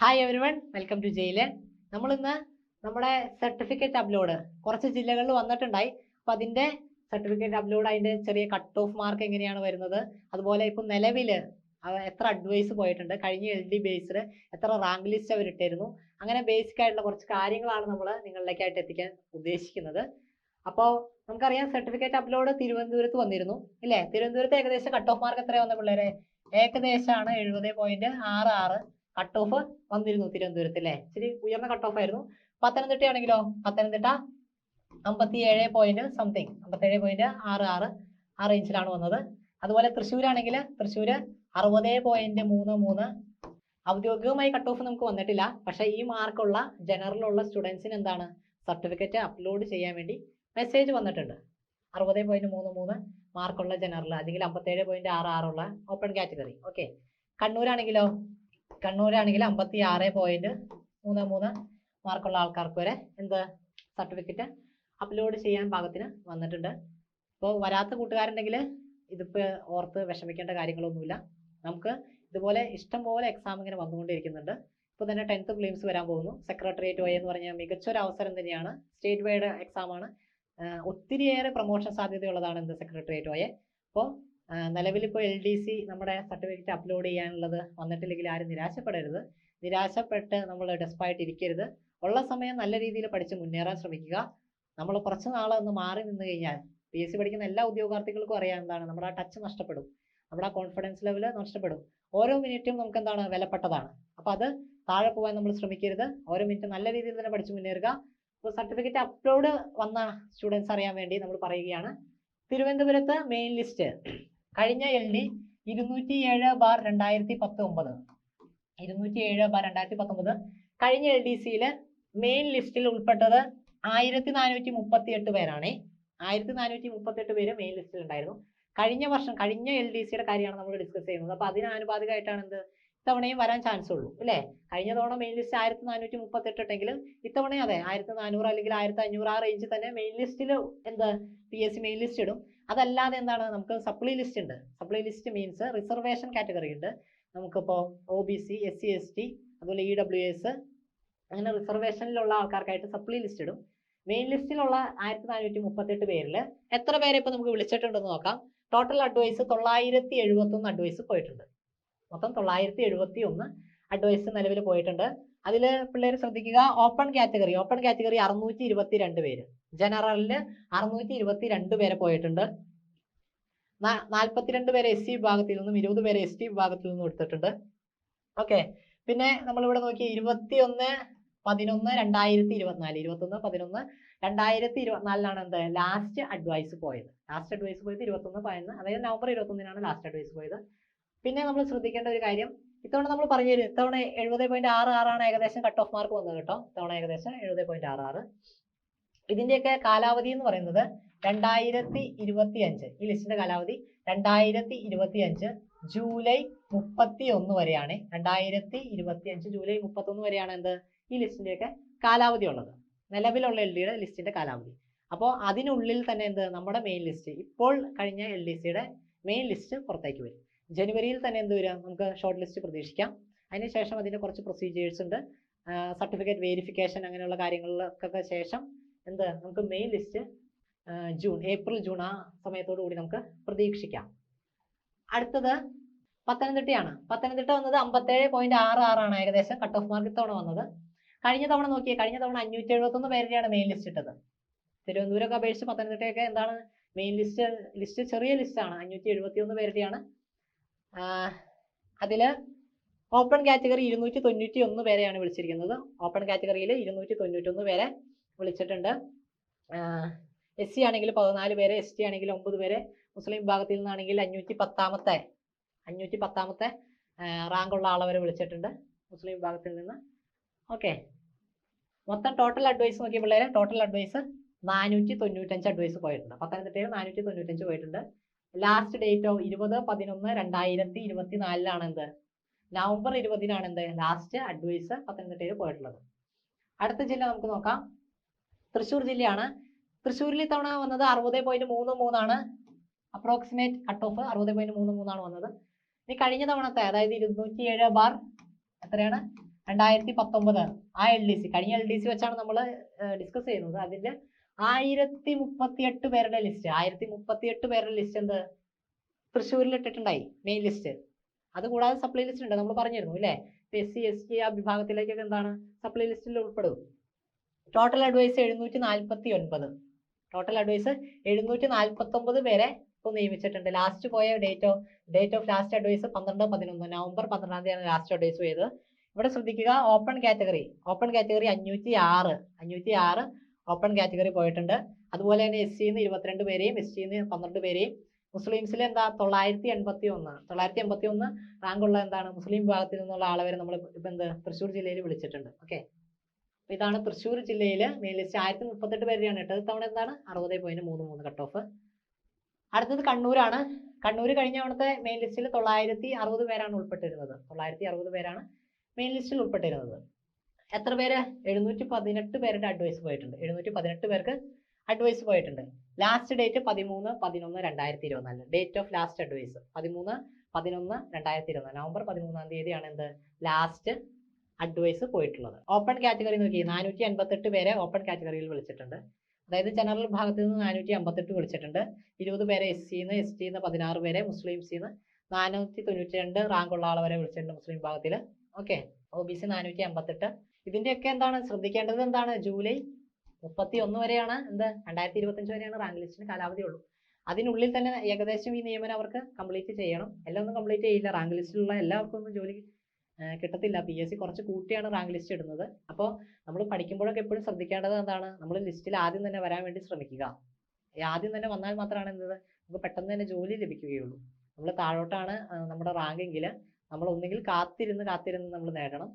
Hi everyone welcome to ജയിലൻ നമ്മളിന്ന് നമ്മുടെ സർട്ടിഫിക്കറ്റ് അപ്ലോഡ് കുറച്ച് ജില്ലകളിൽ വന്നിട്ടുണ്ടായി. അപ്പം അതിന്റെ സർട്ടിഫിക്കറ്റ് അപ്ലോഡ് അതിന്റെ ചെറിയ കട്ട് ഓഫ് മാർക്ക് എങ്ങനെയാണ് വരുന്നത്? അതുപോലെ ഇപ്പം നിലവിൽ എത്ര അഡ്വൈസ് പോയിട്ടുണ്ട്? കഴിഞ്ഞ എൽ ഡി ബേസ്ഡ് എത്ര റാങ്ക് ലിസ്റ്റ് അവർ അങ്ങനെ ബേസിക് ആയിട്ടുള്ള കുറച്ച് കാര്യങ്ങളാണ് നമ്മൾ നിങ്ങളിലേക്കായിട്ട് എത്തിക്കാൻ ഉദ്ദേശിക്കുന്നത്. അപ്പോൾ നമുക്കറിയാം സർട്ടിഫിക്കറ്റ് അപ്ലോഡ് തിരുവനന്തപുരത്ത് വന്നിരുന്നു. ഇല്ലേ? തിരുവനന്തപുരത്ത് ഏകദേശം കട്ട് ഓഫ് മാർക്ക് എത്രയാണ് വന്ന പിള്ളേരെ? ഏകദേശമാണ് എഴുപത് പോയിന്റ് ആറ് ആറ്. കട്ട് ഓഫ് വന്നിരുന്നു തിരുവനന്തപുരത്ത് അല്ലേ ഇച്ചിരി ഉയർന്ന കട്ട് ഓഫ് ആയിരുന്നു. പത്തനംതിട്ട ആണെങ്കിലോ? പത്തനംതിട്ട അമ്പത്തി ഏഴ് പോയിന്റ് സംതിങ് അമ്പത്തേഴ് പോയിന്റ് ആറ് ആറ് ആ റേഞ്ചിലാണ് വന്നത്. അതുപോലെ തൃശ്ശൂർ ആണെങ്കിൽ തൃശ്ശൂർ അറുപത് പോയിന്റ് മൂന്ന് മൂന്ന്. ഔദ്യോഗികമായി കട്ട് ഓഫ് നമുക്ക് വന്നിട്ടില്ല. പക്ഷേ ഈ മാർക്കുള്ള ജനറലുള്ള സ്റ്റുഡൻസിന് എന്താണ്? സർട്ടിഫിക്കറ്റ് അപ്ലോഡ് ചെയ്യാൻ വേണ്ടി മെസ്സേജ് വന്നിട്ടുണ്ട്. അറുപത് പോയിന്റ് മൂന്ന് മൂന്ന് മാർക്കുള്ള ജനറൽ അല്ലെങ്കിൽ അമ്പത്തേഴ് പോയിന്റ് ആറ് ആറുള്ള ഓപ്പൺ കാറ്റഗറി ഓക്കെ കണ്ണൂരാണെങ്കിലോ? കണ്ണൂരാണെങ്കിൽ അമ്പത്തി ആറ് പോയിന്റ് മൂന്ന് മൂന്ന് മാർക്കുള്ള ആൾക്കാർക്ക് വരെ എന്ത് സർട്ടിഫിക്കറ്റ് അപ്ലോഡ് ചെയ്യാൻ പാകത്തിന് വന്നിട്ടുണ്ട്. അപ്പോൾ വരാത്ത കൂട്ടുകാരുണ്ടെങ്കിൽ ഇതിപ്പോൾ ഓർത്ത് വിഷമിക്കേണ്ട കാര്യങ്ങളൊന്നുമില്ല. നമുക്ക് ഇതുപോലെ ഇഷ്ടം പോലെ എക്സാം ഇങ്ങനെ വന്നുകൊണ്ടിരിക്കുന്നുണ്ട്. ഇപ്പോൾ തന്നെ ടെൻത്ത് പ്ലിംസ് വരാൻ പോകുന്നു. സെക്രട്ടേറിയറ്റ് വൈ എന്ന് പറഞ്ഞാൽ മികച്ചൊരു അവസരം തന്നെയാണ്. സ്റ്റേറ്റ് വൈഡ് എക്സാം ആണ് ഒത്തിരിയേറെ പ്രൊമോഷൻ സാധ്യതയുള്ളതാണ് എന്ത് സെക്രട്ടേറിയറ്റ് വൈ അപ്പോൾ നിലവിലിപ്പോൾ എൽ ഡി സി നമ്മുടെ സർട്ടിഫിക്കറ്റ് അപ്ലോഡ് ചെയ്യാനുള്ളത് വന്നിട്ടില്ലെങ്കിൽ ആരും നിരാശപ്പെടരുത്. നിരാശപ്പെട്ട് നമ്മൾ ഡെസ്പായിട്ട് ഇരിക്കരുത്. ഉള്ള സമയം നല്ല രീതിയിൽ പഠിച്ച് മുന്നേറാൻ ശ്രമിക്കുക. നമ്മൾ കുറച്ച് നാൾ ഒന്ന് മാറി നിന്ന് കഴിഞ്ഞാൽ പി എസ് സി പഠിക്കുന്ന എല്ലാ ഉദ്യോഗാർത്ഥികൾക്കും അറിയാം എന്താണ്. നമ്മുടെ ആ ടച്ച് നഷ്ടപ്പെടും. നമ്മുടെ ആ കോൺഫിഡൻസ് ലെവൽ നഷ്ടപ്പെടും. ഓരോ മിനിറ്റും നമുക്ക് എന്താണ് വിലപ്പെട്ടതാണ്. അപ്പം അത് താഴെ പോകാൻ നമ്മൾ ശ്രമിക്കരുത്. ഓരോ മിനിറ്റ് നല്ല രീതിയിൽ തന്നെ പഠിച്ച് മുന്നേറുക. അപ്പോൾ സർട്ടിഫിക്കറ്റ് അപ്ലോഡ് വന്ന സ്റ്റുഡൻസ് അറിയാൻ വേണ്ടി നമ്മൾ പറയുകയാണ്. തിരുവനന്തപുരത്ത് മെയിൻ ലിസ്റ്റ് കഴിഞ്ഞ എൽ ഡി ഇരുന്നൂറ്റി ഏഴ് ബാർ രണ്ടായിരത്തി പത്തൊമ്പത് ഇരുന്നൂറ്റി ഏഴ് ബാർ രണ്ടായിരത്തി പത്തൊമ്പത് കഴിഞ്ഞ എൽ ഡി സിയിൽ മെയിൻ ലിസ്റ്റിൽ ഉൾപ്പെട്ടത് ആയിരത്തി നാനൂറ്റി മുപ്പത്തി എട്ട് പേരാണ്. ആയിരത്തി നാനൂറ്റി മുപ്പത്തി എട്ട് പേര് മെയിൻ ലിസ്റ്റിൽ ഉണ്ടായിരുന്നു. കഴിഞ്ഞ വർഷം കഴിഞ്ഞ എൽ ഡി സിയുടെ കാര്യമാണ് നമ്മൾ ഡിസ്കസ് ചെയ്യുന്നത്. അപ്പൊ അതിന് ആനുപാതികമായിട്ടാണ് എന്ത്? ഇത്തവണയും വരാൻ ചാൻസ് ഉള്ളൂ അല്ലേ? കഴിഞ്ഞ തവണ മെയിൻ ലിസ്റ്റ് ആയിരത്തി നാനൂറ്റി മുപ്പത്തി എട്ട് ഉണ്ടെങ്കിൽ ഇത്തവണയും അതെ ആയിരത്തി നാനൂറ് അല്ലെങ്കിൽ ആയിരത്തി അഞ്ഞൂറ് ആ റേഞ്ചിൽ തന്നെ മെയിൻ ലിസ്റ്റിൽ എന്ത്? P S C main list ഇടും. അതല്ലാതെ എന്താണ് നമുക്ക് സപ്ലി ലിസ്റ്റ് ഉണ്ട്. Supply list means reservation category ഉണ്ട്. നമുക്കിപ്പോൾ O B C S C S T അതുപോലെ ഇ ഡബ്ല്യു എസ് അങ്ങനെ റിസർവേഷനിലുള്ള ആൾക്കാർക്കായിട്ട് സപ്ലി ലിസ്റ്റ് ഇടും. മെയിൻ ലിസ്റ്റിലുള്ള ആയിരത്തി നാനൂറ്റി മുപ്പത്തെട്ട് പേരിൽ എത്ര പേരെ ഇപ്പൊ നമുക്ക് വിളിച്ചിട്ടുണ്ടെന്ന് നോക്കാം. ടോട്ടൽ അഡ്വൈസ് തൊള്ളായിരത്തി എഴുപത്തി ഒന്ന് അഡ്വൈസ് പോയിട്ടുണ്ട്. മൊത്തം തൊള്ളായിരത്തി എഴുപത്തി ഒന്ന് അഡ്വൈസ് നിലവിൽ പോയിട്ടുണ്ട്. അതിൽ പിള്ളേർ ശ്രദ്ധിക്കുക. ഓപ്പൺ കാറ്റഗറി ഓപ്പൺ കാറ്റഗറി അറുന്നൂറ്റി ഇരുപത്തി രണ്ട് പേര്. ജനറലിൽ അറുന്നൂറ്റി ഇരുപത്തി രണ്ട് പേരെ പോയിട്ടുണ്ട്. നാൽപ്പത്തിരണ്ട് പേരെ എസ് സി വിഭാഗത്തിൽ നിന്നും ഇരുപത് പേരെ എസ് ടി വിഭാഗത്തിൽ നിന്നും എടുത്തിട്ടുണ്ട്. ഓക്കെ പിന്നെ നമ്മളിവിടെ നോക്കി ഇരുപത്തി ഒന്ന് പതിനൊന്ന് രണ്ടായിരത്തി ഇരുപത്തിനാല് ഇരുപത്തൊന്ന് പതിനൊന്ന് രണ്ടായിരത്തി ഇരുപത്തിനാലിലാണ് എന്ത്? ലാസ്റ്റ് അഡ്വൈസ് പോയത്. ലാസ്റ്റ് അഡ്വൈസ് പോയത് ഇരുപത്തൊന്ന് പതിനൊന്ന്. അതായത് നവംബർ ഇരുപത്തൊന്നിനാണ് ലാസ്റ്റ് അഡ്വൈസ് പോയത്. പിന്നെ നമ്മൾ ശ്രദ്ധിക്കേണ്ട ഒരു കാര്യം ഇത്തവണ നമ്മൾ പറഞ്ഞു തരും ഇത്തവണ എഴുപത് പോയിന്റ് ആറ് ആറാണ് ഏകദേശം കട്ട് ഓഫ് മാർക്ക് വന്നത് കേട്ടോ. ഇത്തവണ ഏകദേശം എഴുപത് പോയിന്റ് ആറ് ആറ്. ഇതിന്റെയൊക്കെ കാലാവധി എന്ന് പറയുന്നത് രണ്ടായിരത്തി ഇരുപത്തി അഞ്ച് ഈ ലിസ്റ്റിന്റെ കാലാവധി രണ്ടായിരത്തി ഇരുപത്തി അഞ്ച് ജൂലൈ മുപ്പത്തി ഒന്ന് വരെയാണ്. രണ്ടായിരത്തി ഇരുപത്തി അഞ്ച് ജൂലൈ മുപ്പത്തി ഒന്ന് വരെയാണ് എന്ത്? ഈ ലിസ്റ്റിന്റെയൊക്കെ കാലാവധി ഉള്ളത്. നിലവിലുള്ള എൽ ഡിയുടെ ലിസ്റ്റിന്റെ കാലാവധി. അപ്പോൾ അതിനുള്ളിൽ തന്നെ എന്ത്? നമ്മുടെ മെയിൻ ലിസ്റ്റ് ഇപ്പോൾ കഴിഞ്ഞ എൽ ഡി സിയുടെ മെയിൻ ലിസ്റ്റ് പുറത്തേക്ക് വരും. ജനുവരിയിൽ തന്നെ എന്ത് വരിക നമുക്ക് ഷോർട്ട് ലിസ്റ്റ് പ്രതീക്ഷിക്കാം. അതിനുശേഷം അതിന്റെ കുറച്ച് പ്രൊസീജിയേഴ്സ് ഉണ്ട്. സർട്ടിഫിക്കറ്റ് വേരിഫിക്കേഷൻ അങ്ങനെയുള്ള കാര്യങ്ങൾക്കൊക്കെ ശേഷം എന്ത്? നമുക്ക് main list June April June ആ സമയത്തോടു കൂടി നമുക്ക് പ്രതീക്ഷിക്കാം. അടുത്തത് പത്തനംതിട്ടയാണ്. പത്തനംതിട്ട വന്നത് അമ്പത്തേഴ് പോയിന്റ് ആറ് ആറാണ് ഏകദേശം കട്ട് ഓഫ് മാർക്ക് ഇത്തവണ വന്നത്. കഴിഞ്ഞ തവണ നോക്കിയേ കഴിഞ്ഞ തവണ അഞ്ഞൂറ്റി എഴുപത്തൊന്ന് പേരുടെയാണ് മെയിൻ ലിസ്റ്റ് ഇട്ടത്. തിരുവനന്തപുരമൊക്കെ അപേക്ഷിച്ച് പത്തനംതിട്ടയൊക്കെ എന്താണ്? മെയിൻ ലിസ്റ്റ് ലിസ്റ്റ് ചെറിയ ലിസ്റ്റാണ് അഞ്ഞൂറ്റി എഴുപത്തി ഒന്ന് പേരുടെയാണ് അതിൽ ഓപ്പൺ കാറ്റഗറി ഇരുന്നൂറ്റി തൊണ്ണൂറ്റി ഒന്ന് പേരെയാണ് വിളിച്ചിരിക്കുന്നത്. ഓപ്പൺ കാറ്റഗറിയിൽ ഇരുന്നൂറ്റി തൊണ്ണൂറ്റി ഒന്ന് പേരെ വിളിച്ചിട്ടുണ്ട്. എസ് സി ആണെങ്കിൽ പതിനാല് പേര് എസ് ടി ആണെങ്കിൽ ഒമ്പത് പേര് മുസ്ലിം വിഭാഗത്തിൽ നിന്നാണെങ്കിൽ അഞ്ഞൂറ്റി പത്താമത്തെ അഞ്ഞൂറ്റി പത്താമത്തെ റാങ്ക് ഉള്ള ആളെ വരെ വിളിച്ചിട്ടുണ്ട് മുസ്ലിം വിഭാഗത്തിൽ നിന്ന്. ഓക്കെ മൊത്തം ടോട്ടൽ അഡ്വൈസ് നോക്കിയ പിള്ളേരെ ടോട്ടൽ അഡ്വൈസ് നാനൂറ്റി തൊണ്ണൂറ്റഞ്ച് അഡ്വൈസ് പോയിട്ടുണ്ട്. പത്തനംതിട്ടയിൽ നാനൂറ്റി തൊണ്ണൂറ്റഞ്ച് പോയിട്ടുണ്ട്. ലാസ്റ്റ് ഡേറ്റോ ഇരുപത് പതിനൊന്ന് രണ്ടായിരത്തി ഇരുപത്തി നാലിലാണ് എന്ത് നവംബർ ഇരുപതിനാണ് എന്ത് ലാസ്റ്റ് അഡ്വൈസ് പത്തനംതിട്ടയിൽ പോയിട്ടുള്ളത്. അടുത്ത ജില്ല നമുക്ക് നോക്കാം. തൃശ്ശൂർ ജില്ലയാണ്. തൃശ്ശൂരിൽ ഇത്തവണ വന്നത് അറുപത് പോയിന്റ് മൂന്ന് മൂന്നാണ്. അപ്രോക്സിമേറ്റ് കട്ട് ഓഫ് അറുപത് പോയിന്റ് മൂന്ന് മൂന്നാണ് വന്നത്. ഇനി കഴിഞ്ഞ തവണത്തെ അതായത് ഇരുന്നൂറ്റി ഏഴ് ബാർ എത്രയാണ്? രണ്ടായിരത്തി പത്തൊമ്പത്. ആ എൽ ഡി സി കഴിഞ്ഞ എൽ ഡി സി വെച്ചാണ് നമ്മൾ ഡിസ്കസ് ചെയ്യുന്നത്. അതിൽ ആയിരത്തി മുപ്പത്തിയെട്ട് പേരുടെ ലിസ്റ്റ് ആയിരത്തി മുപ്പത്തിയെട്ട് പേരുടെ ലിസ്റ്റ് എന്ത്? തൃശ്ശൂരിൽ ഇട്ടിട്ടുണ്ടായി മെയിൻ ലിസ്റ്റ് അതുകൂടാതെ സപ്ലൈ ലിസ്റ്റ് ഉണ്ട് നമ്മൾ പറഞ്ഞിരുന്നു അല്ലേ? എസ് സി എസ് ടി ആ വിഭാഗത്തിലേക്കൊക്കെ എന്താണ് സപ്ലൈ ലിസ്റ്റിൽ ഉൾപ്പെടും. ടോട്ടൽ അഡ്വൈസ് എഴുന്നൂറ്റി നാൽപ്പത്തി ഒൻപത് ടോട്ടൽ അഡ്വൈസ് എഴുന്നൂറ്റി നാൽപ്പത്തി ഒമ്പത് പേരെ ഇപ്പോൾ നിയമിച്ചിട്ടുണ്ട്. ലാസ്റ്റ് പോയ date of date of last advice പന്ത്രണ്ട് പതിനൊന്ന്. നവംബർ പന്ത്രണ്ടാം തീയതിയാണ് ലാസ്റ്റ് അഡ്വൈസ് പോയത്. ഇവിടെ ശ്രദ്ധിക്കുക ഓപ്പൺ കാറ്റഗറി ഓപ്പൺ കാറ്റഗറി അഞ്ഞൂറ്റി ആറ് അഞ്ഞൂറ്റി ആറ് ഓപ്പൺ കാറ്റഗറി പോയിട്ടുണ്ട്. അതുപോലെ തന്നെ എസ് സിന്ന് ഇരുപത്തിരണ്ട് പേരെയും എസ് ടിന്ന് പന്ത്രണ്ട് പേരെയും. മുസ്ലിംസിൽ എന്താ? തൊള്ളായിരത്തി എൺപത്തി ഒന്ന് തൊള്ളായിരത്തി എൺപത്തി ഒന്ന് റാങ്കുള്ള എന്താണ്? മുസ്ലിം വിഭാഗത്തിൽ നിന്നുള്ള ആളെ നമ്മൾ ഇപ്പം എന്ത്? തൃശ്ശൂർ ജില്ലയിൽ വിളിച്ചിട്ടുണ്ട്. ഓക്കെ ഇതാണ് തൃശ്ശൂർ ജില്ലയിൽ മെയിൻ ലിസ്റ്റ് ആയിരത്തി മുപ്പത്തെട്ട് പേരെയാണ് ഇട്ടത് തവണ എന്താണ്? അറുപത് പോയിന്റ് മൂന്ന് മൂന്ന് കട്ട് ഓഫ് അടുത്തത് കണ്ണൂരാണ്. കണ്ണൂർ കഴിഞ്ഞ തവണത്തെ മെയിൻ ലിസ്റ്റിൽ തൊള്ളായിരത്തി അറുപത് പേരാണ് ഉൾപ്പെട്ടിരുന്നത്. തൊള്ളായിരത്തി അറുപത് പേരാണ് മെയിൻ ലിസ്റ്റിൽ ഉൾപ്പെട്ടിരുന്നത്. എത്ര പേര്? എഴുന്നൂറ്റി പതിനെട്ട് പേരുടെ അഡ്വൈസ് പോയിട്ടുണ്ട്. എഴുന്നൂറ്റി പതിനെട്ട് പേർക്ക് അഡ്വൈസ് പോയിട്ടുണ്ട്. ലാസ്റ്റ് ഡേറ്റ് പതിമൂന്ന് പതിനൊന്ന് രണ്ടായിരത്തി ഇരുപത്തിനാല്. ഡേറ്റ് ഓഫ് ലാസ്റ്റ് അഡ്വൈസ് പതിമൂന്ന് പതിനൊന്ന് രണ്ടായിരത്തി ഇരുപത്തിനാല്. നവംബർ പതിമൂന്നാം തീയതിയാണ് എന്ത്? ലാസ്റ്റ് അഡ്വൈസ് പോയിട്ടുള്ളത്. ഓപ്പൺ കാറ്റഗറി നോക്കി. നാനൂറ്റി അൻപത്തെട്ട് പേരെ ഓപ്പൺ കാറ്റഗറിയിൽ വിളിച്ചിട്ടുണ്ട്. അതായത് ജനറൽ വിഭാഗത്തിൽ നിന്ന് നാനൂറ്റി അമ്പത്തെട്ട് വിളിച്ചിട്ടുണ്ട്. ഇരുപത് പേരെ എസ് സിന്ന് എസ് ടിന്ന് പതിനാറ് പേരെ മുസ്ലിംസിന്ന് നാനൂറ്റി തൊണ്ണൂറ്റി രണ്ട് റാങ്കുള്ള ആളെ വരെ വിളിച്ചിട്ടുണ്ട് മുസ്ലിം വിഭാഗത്തിൽ ഓക്കെ ഒ ബി സി നാനൂറ്റി അമ്പത്തെട്ട് ഇതിന്റെയൊക്കെ എന്താണ്? ശ്രദ്ധിക്കേണ്ടത് എന്താണ്? ജൂലൈ മുപ്പത്തി ഒന്ന് വരെയാണ്. എന്ത്? രണ്ടായിരത്തി ഇരുപത്തഞ്ച് വരെയാണ് റാങ്ക് ലിസ്റ്റിന് കാലാവധി ഉള്ളൂ. അതിനുള്ളിൽ തന്നെ ഏകദേശം ഈ നിയമനം അവർക്ക് കംപ്ലീറ്റ് ചെയ്യണം. എല്ലാം ഒന്നും കംപ്ലീറ്റ് ചെയ്യില്ല. റാങ്ക് ലിസ്റ്റിലുള്ള എല്ലാവർക്കും ഒന്നും ജോലി കിട്ടത്തില്ല. പി എസ് സി കുറച്ച് കൂട്ടിയാണ് റാങ്ക് ലിസ്റ്റ് ഇടുന്നത്. അപ്പോൾ നമ്മൾ പഠിക്കുമ്പോഴൊക്കെ എപ്പോഴും ശ്രദ്ധിക്കേണ്ടത് എന്താണ്? നമ്മൾ ലിസ്റ്റിൽ ആദ്യം തന്നെ വരാൻ വേണ്ടി ശ്രമിക്കുക. ആദ്യം തന്നെ വന്നാൽ മാത്രമാണ് എന്തത് നമുക്ക് പെട്ടെന്ന് തന്നെ ജോലി ലഭിക്കുകയുള്ളൂ. നമ്മൾ താഴോട്ടാണ് നമ്മുടെ റാങ്കെങ്കിൽ നമ്മൾ ഒന്നുകിൽ കാത്തിരുന്ന് കാത്തിരുന്ന് നമ്മൾ നേടണം.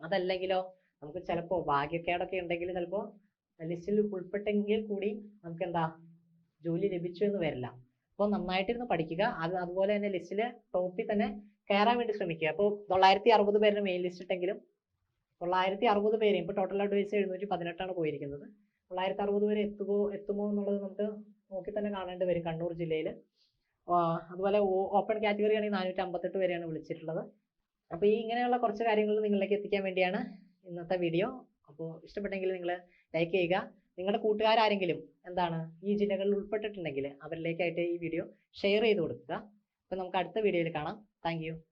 അതല്ലെങ്കിലോ നമുക്ക് ചിലപ്പോൾ ഭാഗ്യക്കേടൊക്കെ ഉണ്ടെങ്കിൽ ചിലപ്പോൾ ലിസ്റ്റിൽ ഉൾപ്പെട്ടെങ്കിൽ കൂടി നമുക്ക് എന്താ ജോലി ലഭിച്ചു എന്ന് വരില്ല. അപ്പോൾ നന്നായിട്ടിരുന്ന് പഠിക്കുക. അത് അതുപോലെ തന്നെ ലിസ്റ്റിൽ ടോപ്പിൽ തന്നെ കയറാൻ വേണ്ടി ശ്രമിക്കുക. അപ്പോൾ തൊള്ളായിരത്തി അറുപത് പേരുടെ മെയിൻ ലിസ്റ്റ് ഇട്ടെങ്കിലും തൊള്ളായിരത്തി അറുപത് പേര് ഇപ്പോൾ ടോട്ടൽ അഡ്വൈസ് എഴുന്നൂറ്റി പതിനെട്ടാണ് പോയിരിക്കുന്നത്. തൊള്ളായിരത്തി അറുപത് പേര് എത്തുമോ എത്തുമോ എന്നുള്ളത് നമുക്ക് നോക്കി തന്നെ കാണേണ്ടി വരും കണ്ണൂർ ജില്ലയിൽ. അതുപോലെ ഓപ്പൺ കാറ്റഗറി ആണെങ്കിൽ നാനൂറ്റി അമ്പത്തെട്ട് വരെയാണ് വിളിച്ചിട്ടുള്ളത്. അപ്പോൾ ഈ ഇങ്ങനെയുള്ള കുറച്ച് കാര്യങ്ങൾ നിങ്ങളിലേക്ക് എത്തിക്കാൻ വേണ്ടിയാണ് ഇന്നത്തെ വീഡിയോ അപ്പോൾ ഇഷ്ടപ്പെട്ടെങ്കിൽ നിങ്ങൾ ലൈക്ക് ചെയ്യുക. നിങ്ങളുടെ കൂട്ടുകാരാരെങ്കിലും എന്താണ് ഈ ജില്ലകളിൽ ഉൾപ്പെട്ടിട്ടുണ്ടെങ്കിൽ അവരിലേക്കായിട്ട് ഈ വീഡിയോ ഷെയർ ചെയ്ത് കൊടുക്കുക. അപ്പോൾ നമുക്ക് അടുത്ത വീഡിയോയിൽ കാണാം. താങ്ക്